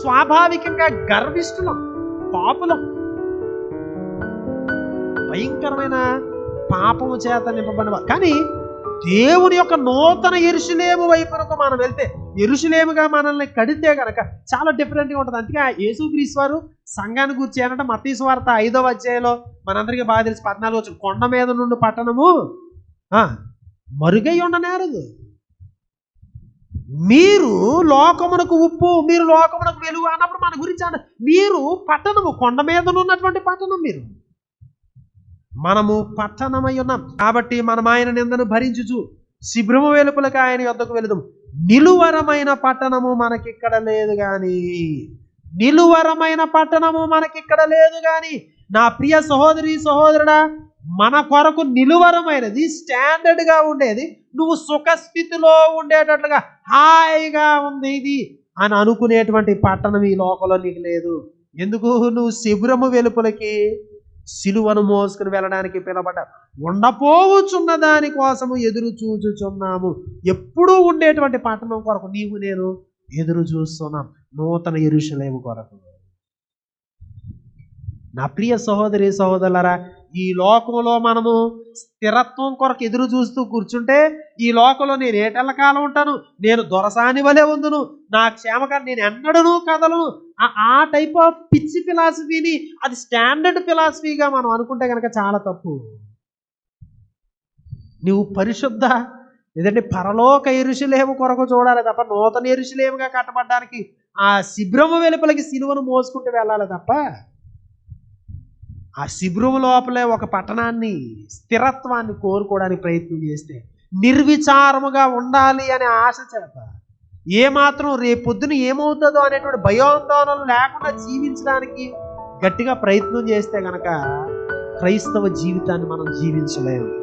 స్వాభావికంగా గర్విష్ఠులం పాపులం. భయంకరమైన పాపము చేత నింపబడిన కానీ దేవుని యొక్క నూతన ఎరుషులేము వైపునకు మనం వెళ్తే ఎరుషులేముగా మనల్ని కడితే గనక చాలా డిఫరెంట్గా ఉంటుంది. అందుకే ఆ యేసుక్రీస్తు వారు సంఘాన్ని గురించి ఏంటంటే మత్తీసు వార్త ఐదవ అధ్యాయంలో మనందరికీ బాగా తెలిసి. పద్నాలుగు వచ్చిన కొండ మీద నుండి పట్టణము ఆ, మరుగై ఉండనేరదు. మీరు లోకమునకు ఉప్పు మీరు లోకమునకు వెలుగు అన్నప్పుడు మన గురించి అన్న మీరు పట్టణము కొండ మీద ఉన్నటువంటి పట్టణం మీరు. మనము పట్టణమై ఉన్నాం. కాబట్టి మనం ఆయన నిందను భరించుచు శిబిరము వెలుపలకి ఆయన యొద్దకు వెళదాం. నిలువరమైన పట్టణము మనకిక్కడ లేదు కానీ నిలువరమైన పట్టణము మనకిక్కడ లేదు కానీ నా ప్రియ సహోదరి సహోదరుడా మన కొరకు నిలువరమైనది స్టాండర్డ్గా ఉండేది నువ్వు సుఖస్థితిలో ఉండేటట్లుగా హాయిగా ఉంది ఇది అని అనుకునేటువంటి పట్టణం ఈ లోకంలో నీకు లేదు. ఎందుకు? నువ్వు శిబిరము వెలుపలకి సిలువను మోసుకుని వెళ్ళడానికి పిలబడ్డ ఉండపోవచ్చున్న దాని కోసము ఎదురు చూచుచున్నాము. ఎప్పుడూ ఉండేటువంటి పట్టణం కొరకు నీవు నేను ఎదురు చూస్తున్నాం. నూతన ఎరుషలేము కొరకు. నా ప్రియ సహోదరి సహోదరులరా ఈ లోకంలో మనము స్థిరత్వం కొరకు ఎదురు చూస్తూ కూర్చుంటే ఈ లోకంలో నేను ఏటెళ్ళ కాలం ఉంటాను? నేను దొరసాని వలె ఉందును. నా క్షేమకాన్ని నేను ఎన్నడను కదలను. ఆ- ఆ టైప్ ఆఫ్ పిచ్చి ఫిలాసఫీని అది స్టాండర్డ్ ఫిలాసఫీగా మనం అనుకుంటే కనుక చాలా తప్పు. నువ్వు పరిశుద్ధ లేదంటే పరలోక ఎరుషులేము కొరకు చూడాలి తప్ప నూతన ఎరుషులేముగా కట్టబడడానికి ఆ శిబిరము వెలుపలకి సిలువను మోసుకుంటూ వెళ్ళాలి తప్ప ఆ శిబిరము లోపలే ఒక పట్టణాన్ని స్థిరత్వాన్ని కోరుకోవడానికి ప్రయత్నం చేస్తే నిర్విచారముగా ఉండాలి అనే ఆశ చేత ఏమాత్రం రేపొద్దున ఏమవుతుందో అనేటువంటి భయోందోళనలు లేకుండా జీవించడానికి గట్టిగా ప్రయత్నం చేస్తే గనక క్రైస్తవ జీవితాన్ని మనం జీవించలేము.